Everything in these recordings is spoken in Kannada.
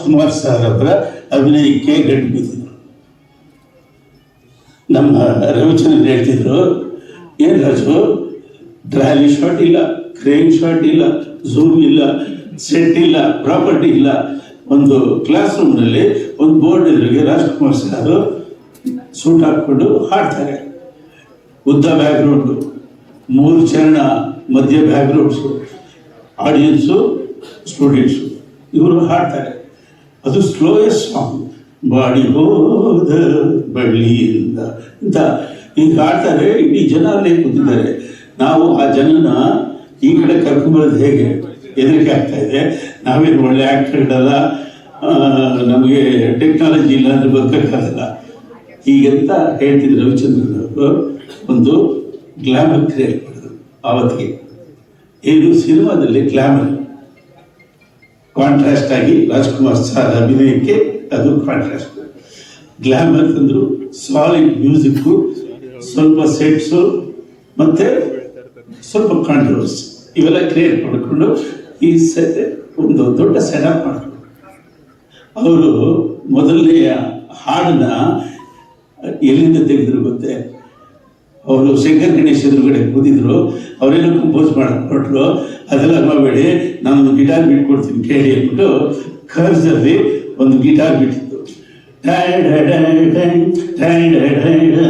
ರಾಜ್ಕುಮಾರ್ ಸರ್ ಅವರ ಅಭಿನಯಕ್ಕೆ ಗಂಟು ಬಿದ್ದಿದ್ರು ನಮ್ಮ ರವಿಚಂದ್ರ ಹೇಳ್ತಿದ್ರು, ಏನ್ ರಾಜು ಡ್ರಾಲಿ ಶಾಟ್ ಇಲ್ಲ, ಕ್ರೇನ್ ಶಾಟ್ ಇಲ್ಲ, ಝೂಮ್ ಇಲ್ಲ, ಸೆಟ್ ಇಲ್ಲ, ಪ್ರಾಪರ್ಟಿ ಇಲ್ಲ. ಒಂದು ಕ್ಲಾಸ್ ರೂಮ್ನಲ್ಲಿ ಒಂದು ಬೋರ್ಡ್ ಎದುರಿಗೆ ರಾಜ್ಕುಮಾರ್ ಸರ್ ಸೂಟ್ ಹಾಕ್ಕೊಂಡು ಹಾಡ್ತಾರೆ. ಉದ್ದ ಬ್ಯಾಕ್ಗ್ರೌಂಡು ಮೂರು ಚರಣ, ಮಧ್ಯ ಬ್ಯಾಕ್ಗ್ರೌಂಡ್ಸು ಆಡಿಯನ್ಸು ಸ್ಟೂಡೆಂಟ್ಸು ಇವರು ಹಾಡ್ತಾರೆ. ಅದು ಸ್ಲೋಯೆಸ್ಟ್ ಸಾಂಗ್ ಬಾಡಿ ಹೋದ ಬಳ್ಳಿಯಿಂದ. ಅಂತ ಈಗ ಹಾಡ್ತಾರೆ ಇಡೀ ಜನ ಅಲ್ಲೇ ಕೂತಿದ್ದಾರೆ. ನಾವು ಆ ಜನನ ಈ ಕಡೆ ಕರ್ಕೊಂಬರೋದು ಹೇಗೆ? ಹೆದರಿಕೆ ಆಗ್ತಾ ಇದೆ. ನಾವೇನು ಒಳ್ಳೆ ಆ್ಯಕ್ಟರ್ಗಳಲ್ಲ ನಮಗೆ ಟೆಕ್ನಾಲಜಿ ಇಲ್ಲ ಅಂದರೆ ಬದುಕೋಕ್ಕಾಗಲ್ಲ ಹೀಗೆಂತ ಹೇಳ್ತಿದ್ರು ರವಿಚಂದ್ರನ್ ಒಂದು ಗ್ಲಾಮರ್ ಕ್ರಿಯೇಟ್ ಮಾಡಿದ್ರು ಆವತ್ತಿಗೆ. ಏನು ಸಿನಿಮಾದಲ್ಲಿ ಗ್ಲಾಮರ್ ಕಾಂಟ್ರಾಸ್ಟ್ ಆಗಿ ರಾಜ್ಕುಮಾರ್ ಸರ್ ಅಭಿನಯಕ್ಕೆ ಅದು ಕಾಂಟ್ರಾಸ್ಟ್ ಗ್ಲಾಮರ್ ತಂದ್ರು ಸಾಲಿಡ್ ಮ್ಯೂಸಿಕ್ಕು ಸ್ವಲ್ಪ ಸೆಟ್ಸು ಮತ್ತೆ ಸ್ವಲ್ಪ ಕಾಂಟ್ರವರ್ಸ್ ಇವೆಲ್ಲ ಕ್ರಿಯೇಟ್ ಮಾಡಿಕೊಂಡು ಈ ಸೆಟ್ ಒಂದು ದೊಡ್ಡ ಸೆಟಪ್ ಮಾಡಿದ್ರು ಅವರು ಮೊದಲನೆಯ ಹಾಡನ್ನ ಎಲ್ಲಿಂದ ತೆಗೆದ್ರು ಗೊತ್ತೇ? ಅವರು ಶಂಕರ್ ಗಣೇಶ್ ಎದುರುಗಡೆ ಕೂತಿದ್ರು. ಅವರೇನೋ ಕಂಪೋಸ್ ಮಾಡಿಕೊಟ್ರು ಅದೆಲ್ಲ ಮಾಡಬೇಡಿ ನಾನೊಂದು ಗಿಟಾರ್ ಬಿಟ್ಕೊಡ್ತೀನಿ ಕೇಳಿ ಅಂದ್ಬಿಟ್ಟು ಕರ್ಸಲ್ಲಿ ಒಂದು ಗಿಟಾರ್ ಬಿಟ್ಟಿತ್ತು.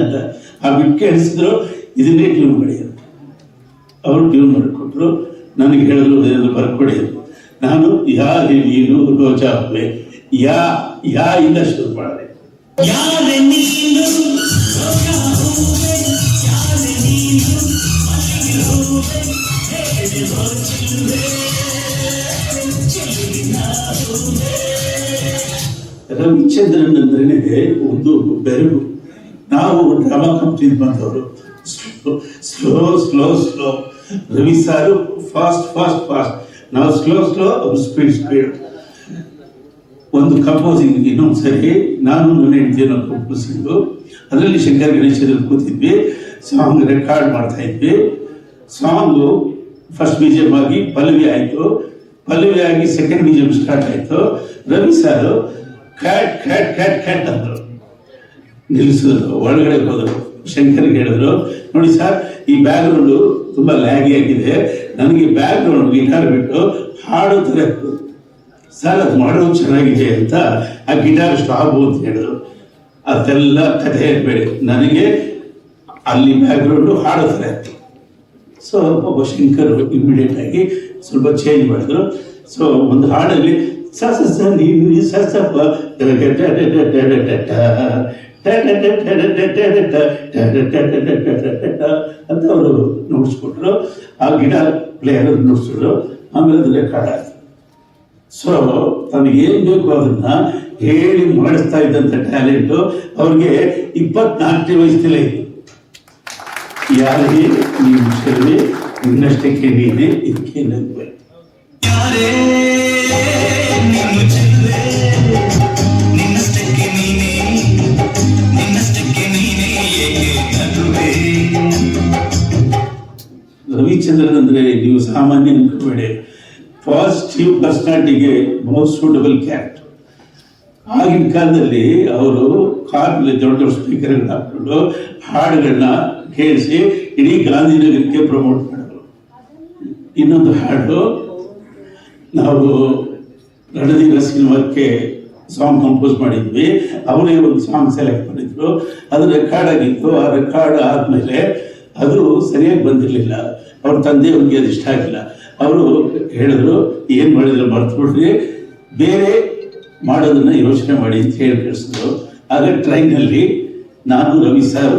ಅಂತ ಆ ಬಿಟ್ಟು ಕೇಳಿಸಿದ್ರು. ಇದನ್ನೇ ಟ್ಯೂನ್ ಮಾಡಿ ಅಂತ. ಅವರು ಟ್ಯೂನ್ ಮಾಡಿಕೊಟ್ರು ನನಗೆ ಹೇಳಿದ್ರು ಅದನ್ನು ಬರ್ಕೊಡಿ ನಾನು ಯಾ ನೀನು ರೋಜಾ ಹೂವೆ ಯಾ ಯಾ ಇಂದ ಶುರು ಮಾಡಿದೆ. ರವಿಚಂದ್ರನಂದ್ರನಿಗೆ ಒಂದು ಬೆರಳು ನಾವು ಡ್ರಾಮಾ ಕಂಪ್ನಿ ಬಂದವರು slow slow slow Ravi sir fast fast fast ನಾವು ಸ್ಲೋ ಸ್ಲೋ ಸ್ಪೀಡ್ ಸ್ಪೀಡ್ ಒಂದು ಕಂಪೋಸಿಂಗ್ ಇನ್ನೊಂದು ಸರಿ ನಾನು ನನ್ನ ಹೆಂಡತಿಯನ್ನು ಕಂಪೋಸಿಂಗು ಅದರಲ್ಲಿ ಶಂಕರ್ ಗಣೇಶದಲ್ಲಿ ಕೂತಿದ್ವಿ ಸಾಂಗ್ ರೆಕಾರ್ಡ್ ಮಾಡ್ತಾ ಇದ್ವಿ. ಸಾಂಗು ಫಸ್ಟ್ ಮ್ಯೂಸಿಯಂ ಆಗಿ ಪಲ್ಲವಿ ಆಯಿತು. ಪಲ್ಲವಿ ಆಗಿ ಸೆಕೆಂಡ್ ಮ್ಯೂಸಿಯಂ ಸ್ಟಾರ್ಟ್ ಆಯಿತು. ರವಿ ಸಾರು ಕ್ಯಾಟ್ ಕ್ಯಾಟ್ ಕ್ಯಾಟ್ ಕ್ಯಾಟ್ ಅಂದರು. ನಿಲ್ಲಿಸಿದ್ರು, ಒಳಗಡೆ ಹೋದರು. ಶಂಕರ್ಗೆ ಹೇಳಿದ್ರು, ನೋಡಿ ಸರ್ ಈ ಬ್ಯಾಕ್ಗ್ರೌಂಡು ತುಂಬ ಲ್ಯಾಗಿ ಆಗಿದೆ. ನನಗೆ ಬ್ಯಾಕ್ಗ್ರೌಂಡ್ ಗಿಟಾರ್ ಬಿಟ್ಟು ಹಾಡು ಥರ ಸರ್ ಅದು ಮಾಡೋದು ಚೆನ್ನಾಗಿದೆ ಅಂತ ಆ ಗಿಟಾರ್ ಸ್ಟಾಬು ಅಂತ ಹೇಳಿದ್ರು ಅದೆಲ್ಲ ಕಥೆ ಬೇರೆ ನನಗೆ ಅಲ್ಲಿ ಬ್ಯಾಕ್ಗ್ರೌಂಡು ಹಾಡೋದ್ರೆ ಸೊ ಒಬ್ಬ ಶಂಕರ್ ಇಮಿಡಿಯೇಟ್ ಆಗಿ ಸ್ವಲ್ಪ ಚೇಂಜ್ ಮಾಡಿದ್ರು ಸೊ ಒಂದು ಹಾಡಲ್ಲಿ ಸಸ ಸ ನೀನು ಸಪ್ಪ ಅಂತ ಅವರು ನುಡಿಸ್ಕೊಟ್ರು ಆ ಗಿಡ ಪ್ಲೇಯರ್ ನುಡಿಸಿದ್ರು ಆಮೇಲೆ ಅದು ರೆಕಾರ್ಡ್ ಆಯ್ತು ಸೊ ಏನ್ ಬೇಕು ಅದನ್ನ ಹೇಳಿ ಮಾಡಿಸ್ತಾ ಇದ್ದಂತ ಟ್ಯಾಲೆಂಟು ಅವ್ರಿಗೆ ಇಪ್ಪತ್ನಾಲ್ಕನೇ ವಯಸ್ಸಲ್ಲೇ ಇತ್ತು ಯಾರಿಗೆ? ನೀವು ವಿಷಯದಲ್ಲಿ ಇನ್ನಷ್ಟಕ್ಕೆ ನೀನೆ ಇದಕ್ಕೆ ನಂಬೆ ಯಾರೇ ನಿನ್ನಷ್ಟಕ್ಕೆ ನೀನೇ ನಿನ್ನಷ್ಟಕ್ಕೆ ನೀನೇ ಏಕೆ ನಗುವೆ? ರವಿಚಂದ್ರನ್ ಅಂದ್ರೆ ನೀವು ಸಾಮಾನ್ಯ ಅನ್ಕೋಬೇಡಿ ಪಾಸಿಟಿವ್ ಪರ್ಸನಾಲಿಟಿಗೆ ಮೋಸ್ಟ್ ಸೂಟಬಲ್ ಕ್ಯಾರೆಕ್ಟರ್ ಆಗಿನ ಕಾಲದಲ್ಲಿ ಅವರು ಕಾರ್ನಲ್ಲಿ ದೊಡ್ಡ ದೊಡ್ಡ ಸ್ಪೀಕರ್ಗಳನ್ನ ಹಾಕೊಂಡು ಹಾಡುಗಳನ್ನ ಕೇಳಿಸಿ ಇಡೀ ಗಾಂಧಿನಗರಕ್ಕೆ ಪ್ರಮೋಟ್ ಮಾಡಿದ್ರು. ಇನ್ನೊಂದು ಹಾಡು, ನಾವು ರಣಧೀರ ಸಿನಿಮಾಕ್ಕೆ ಸಾಂಗ್ ಕಂಪೋಸ್ ಮಾಡಿದ್ವಿ. ಅವರೇ ಒಂದು ಸಾಂಗ್ ಸೆಲೆಕ್ಟ್ ಮಾಡಿದ್ರು. ಅದು ರೆಕಾರ್ಡ್ ಆಗಿತ್ತು. ಆ ರೆಕಾರ್ಡ್ ಆದಮೇಲೆ ಅದು ಸರಿಯಾಗಿ ಬಂದಿರಲಿಲ್ಲ. ಅವ್ರ ತಂದೆಯವ್ರಿಗೆ ಅದು ಇಷ್ಟ ಆಗಿಲ್ಲ. ಅವರು ಹೇಳಿದ್ರು, ಏನು ಮಾಡಿದ್ರು ಮರ್ತು ಬಿಡ್ರಿ. ಬೇರೆ ಮಾಡೋದನ್ನ ಯೋಚನೆ ಮಾಡಿ ಅಂತ ಹೇಳಿ ಕಳಿಸಿದ್ರು. ಆಗ ಟ್ರೈನಲ್ಲಿ ನಾನು, ರವಿ ಸರ್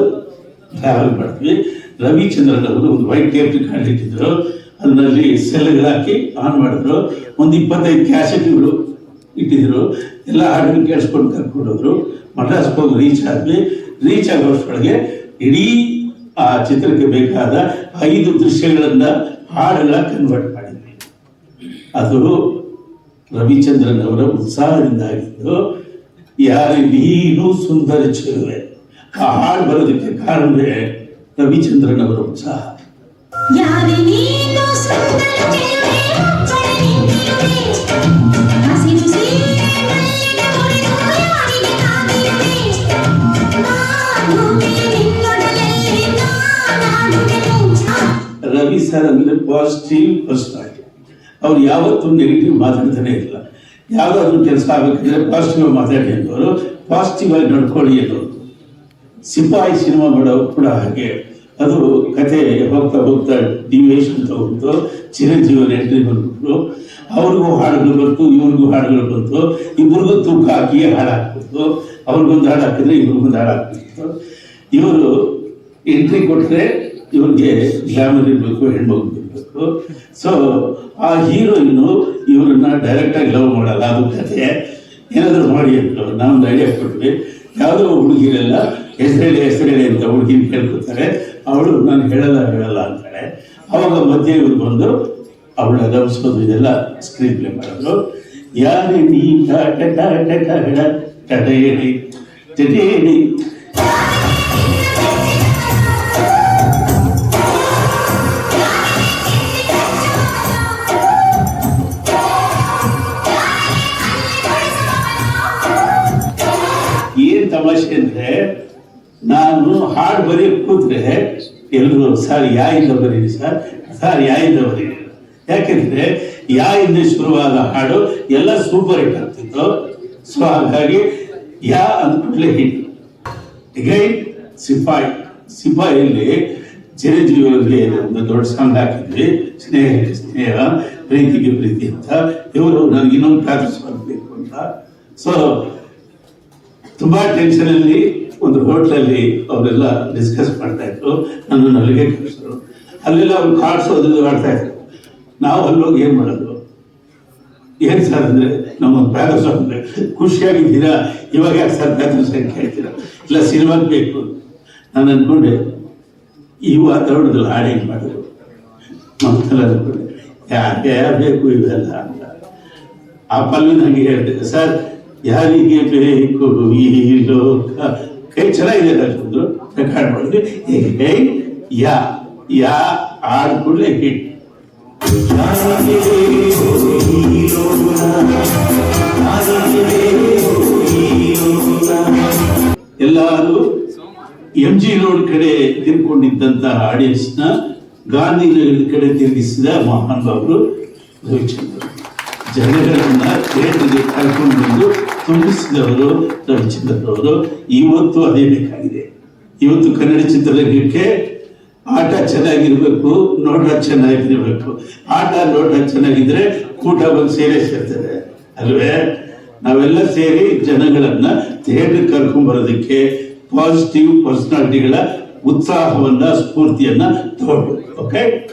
ಟ್ರಾವೆಲ್ ಮಾಡ್ತೀವಿ. ರವಿಚಂದ್ರನ್ ಅವರು ಒಂದು ವೈಟ್ ಟೇಪ್ ಕಂಡಿಟ್ಟಿದ್ರು ಅದರಲ್ಲಿ ಸೆಲ್ಗಳು ಹಾಕಿ ಆನ್ ಮಾಡಿದ್ರು. ಒಂದು ಇಪ್ಪತ್ತೈದು ಕ್ಯಾಸೆಟ್ಗಳು ಇಟ್ಟಿದ್ರು. ಎಲ್ಲ ಹಾಡುಗಳು ಕೇಳಿಸ್ಕೊಂಡು ಕರ್ಕೊಂಡೋದ್ರು. ಮಡ್ರಾಸ್ಗೆ ಹೋಗಿ ರೀಚ್ ಆದ್ವಿ. ರೀಚ್ ಆಗೋಷ್ಟೊಳಗೆ ಇಡೀ ಆ ಚಿತ್ರಕ್ಕೆ ಬೇಕಾದ ಐದು ದೃಶ್ಯಗಳನ್ನ ಹಾಡೆಲ್ಲ ಕನ್ವರ್ಟ್ ಮಾಡಿದ್ವಿ ಅದು ರವಿಚಂದ್ರನ್ ಅವರ ಉತ್ಸಾಹದಿಂದ ಆಗಿದ್ದು ಯಾರು ನೀನು ಸುಂದರ ಚೆಲುವೆ ಆ ಹಾಡು ಬರೋದಕ್ಕೆ ಕಾರಣವೇ ರವಿಚಂದ್ರನ್ ಅವರ ಉತ್ಸಾಹ Thank. ಸೀರೆ ಅಂದ್ರೆ ಪಾಸಿಟಿವ್ ಪರ್ಸನಾಲಿಟಿ ಅವ್ರು ಯಾವತ್ತೂ ನೆಗೆಟಿವ್ ಮಾತಾಡ್ತಾನೆ ಇಲ್ಲ. ಯಾವುದಾದ್ರೂ ಕೆಲಸ ಆಗಬೇಕಂದ್ರೆ ಪಾಸಿಟಿವ್ ಮಾತಾಡಿ ಅಂತವರು ಪಾಸಿಟಿವ್ ಆಗಿ ನಡ್ಕೊಳ್ಳಿ ಅನ್ನೋರು ಸಿಪಾಯಿ ಸಿನಿಮಾ ಮಾಡೋ ಕೂಡ ಹಾಗೆ. ಅದು ಕತೆ ಹೋಗ್ತಾ ಹೋಗ್ತಾ ಡಿವಿಯೇಷನ್ ತಗೊಂಡು ಚಿರಂಜೀವನ ಎಂಟ್ರಿ ಬಂದ್ಬಿಟ್ರು. ಅವ್ರಿಗೂ ಹಾಡುಗಳು ಬಂತು, ಇವ್ರಿಗೂ ಹಾಡುಗಳು ಬಂತು. ಇಬ್ರಿಗೂ ತೂಕ ಹಾಕಿ ಹಾಡು ಹಾಕ್ಬಿಟ್ಟು ಅವ್ರಿಗೊಂದು ಹಾಡು ಹಾಕಿದ್ರೆ ಇವ್ರಿಗೊಂದು ಹಾಡು ಹಾಕ್ಬಿಟ್ಟು ಇವರು ಎಂಟ್ರಿ ಕೊಟ್ಟರೆ ಇವರಿಗೆ ಗ್ಲಾಮರ್ ಇರಬೇಕು ಹೆಣ್ಮಗು ಇರಬೇಕು ಸೊ ಆ ಹೀರೋಯಿನ್ನು ಇವ್ರನ್ನ ಡೈರೆಕ್ಟಾಗಿ ಲವ್ ಮಾಡಲ್ಲ ಅದು ಕಥೆ ಏನಾದರೂ ಮಾಡಿ ಅಂತ ನಾವೊಂದು ಐಡಿಯಾ ಕೊಟ್ವಿ ಯಾವುದೋ ಹುಡುಗಿರೆಲ್ಲ ಹೆಸರೇಳಿ ಹೆಸರೇಳಿ ಅಂತ ಹುಡುಗಿನ ಕೇಳ್ಕೊತಾರೆ ಅವಳು ನಾನು ಹೇಳಲ್ಲ ಹೇಳಲ್ಲ ಅಂತಾಳೆ ಅವಾಗ ಮಧ್ಯೆ ಇವ್ರು ಬಂದು ಅವಳ ರಮಿಸೋದು ಇದೆಲ್ಲ ಸ್ಕ್ರೀನ್ ಪ್ಲೇ ಮಾಡೋದು ಯಾರೇ ನೀ ಟಾಟ ಟಾಟ ಟಾಟ ಟಾಟ ಹೇಳಿ ಟಟ ಬರೆಯಕ್ ಕೂತ್ರೆ ಎಲ್ಲರೂ ಸರ್ ಯಾಯಿಂದ ಬರೀರಿ ಸರ್? ಸರ್ ಯಾಯಿಂದ ಬರೀರಿ? ಯಾಕೆಂದ್ರೆ ಯಾಯಿಂದ ಶುರುವಾದ ಹಾಡು ಎಲ್ಲ ಸೂಪರ್ ಹಿಟ್ ಆಗ್ತಿತ್ತು. ಸೊ ಹಾಗಾಗಿ ಯಾ ಅಂದ್ಕೂಡ್ಲೆ ಹಿಟ್ ಅಗೈನ್ ಸಿಪಾಯಿ ಸಿಪಾಯಿಯಲ್ಲಿ ಚಿರಂಜೀವಿಯಲ್ಲಿ ಒಂದು ದೊಡ್ಡ ಸಾಂಗ್ ಹಾಕಿದ್ವಿ. ಸ್ನೇಹ ಸ್ನೇಹ, ಪ್ರೀತಿಗೆ ಪ್ರೀತಿ ಅಂತ. ಇವರು ನನಗೆ ಇನ್ನೊಂದು ಪ್ರಾರ್ಥಿಸ್ಕೊಳ್ಬೇಕು ಅಂತ. ಸೊ ತುಂಬಾ ಟೆನ್ಷನ್ ಅಲ್ಲಿ ಒಂದು ಹೋಟ್ಲಲ್ಲಿ ಅವರೆಲ್ಲ ಡಿಸ್ಕಸ್ ಮಾಡ್ತಾ ಇದ್ರು. ನನ್ನನ್ನು ಅಲ್ಲಿಗೆ ಕಳಿಸಿದ್ರು ಅಲ್ಲೆಲ್ಲ ಅವ್ರು ಕಾರ್ಡ್ಸ್ ಇದು ಮಾಡ್ತಾ ಇದ್ರು. ನಾವು ಅಲ್ಲೋಗಿ ಏನು ಮಾಡೋದು? ಏನ್ ಸರ್ ಅಂದ್ರೆ? ನಮ್ಮ ಪ್ಯಾರಸ್ ಅಂದ್ರೆ ಖುಷಿಯಾಗಿದ್ದೀರಾ ಇವಾಗ ಯಾಕೆ ಸರ್ ಪ್ಯಾರಸ್ ಅಂತ ಹೇಳ್ತೀರಾ? ಇಲ್ಲ, ಸಿನಿಮಾಗೆ ಬೇಕು. ನಾನು ಅಂದ್ಕೊಂಡೆ ಈ ವಾತಾವರಣದಲ್ಲಿ ಹಾಡೇನು ಮಾಡಿದ್ರು? ಮಕ್ಕಳು ಅಂದ್ಕೊಂಡೆ ಯಾಕೆ ಬೇಕು ಇವೆಲ್ಲ ಅಂತ. ಆ ಪಲ್ವಿನ ಹಂಗೆ ಹೇಳ್ತಿದ್ದೆ ಸರ್ ಯಾರಿಗೆ ಬೇಕು ಈ ಲೋಕ? ಕೈ ಚೆನ್ನಾಗಿದೆ ಅಷ್ಟೊಂದು? ಕಾಣ್ಬೋದು ಯಾ ಯಾ, ಆಡ್ ಕೂಡಲೇ ಹಿಟ್. ಎಲ್ಲರೂ ಎಂ ಜಿ ರೋಡ್ ಕಡೆ ತಿರ್ಕೊಂಡಿದ್ದಂತಹ ಆಡಿಯನ್ಸ್ನ ಗಾಂಧಿ ನಗರದ ಕಡೆ ತಿರುಗಿಸಿದ ಮಹಾನುಭಾವರು ರವಿಚಂದ್ರ. ಜನಗಳನ್ನ ಥಿಯೇಟರ್ಗೆ ಕರ್ಕೊಂಡು ಬಂದು ತುಂಬಿಸಿದವರು ರವಿಚಂದ್ರವರು ಇವತ್ತು ಅದೇ ಬೇಕಾಗಿದೆ. ಇವತ್ತು ಕನ್ನಡ ಚಿತ್ರರಂಗಕ್ಕೆ ಆಟ ಚೆನ್ನಾಗಿರ್ಬೇಕು ನೋಡ ಚೆನ್ನಾಗಿರ್ಬೇಕು. ಆಟ ನೋಟ ಚೆನ್ನಾಗಿದ್ರೆ ಕೂಟ ಬಂದು ಸೇರೇ ಸೇರ್ತದೆ. ಅಲ್ವೇ? ನಾವೆಲ್ಲ ಸೇರಿ ಜನಗಳನ್ನ ಥಿಯೇಟರ್ ಕರ್ಕೊಂಡ್ ಬರೋದಕ್ಕೆ ಪಾಸಿಟಿವ್ ಪರ್ಸನಾಲಿಟಿಗಳ ಉತ್ಸಾಹವನ್ನ, ಸ್ಫೂರ್ತಿಯನ್ನ ತಗೊಳ್ಬೇಕು. ಓಕೆ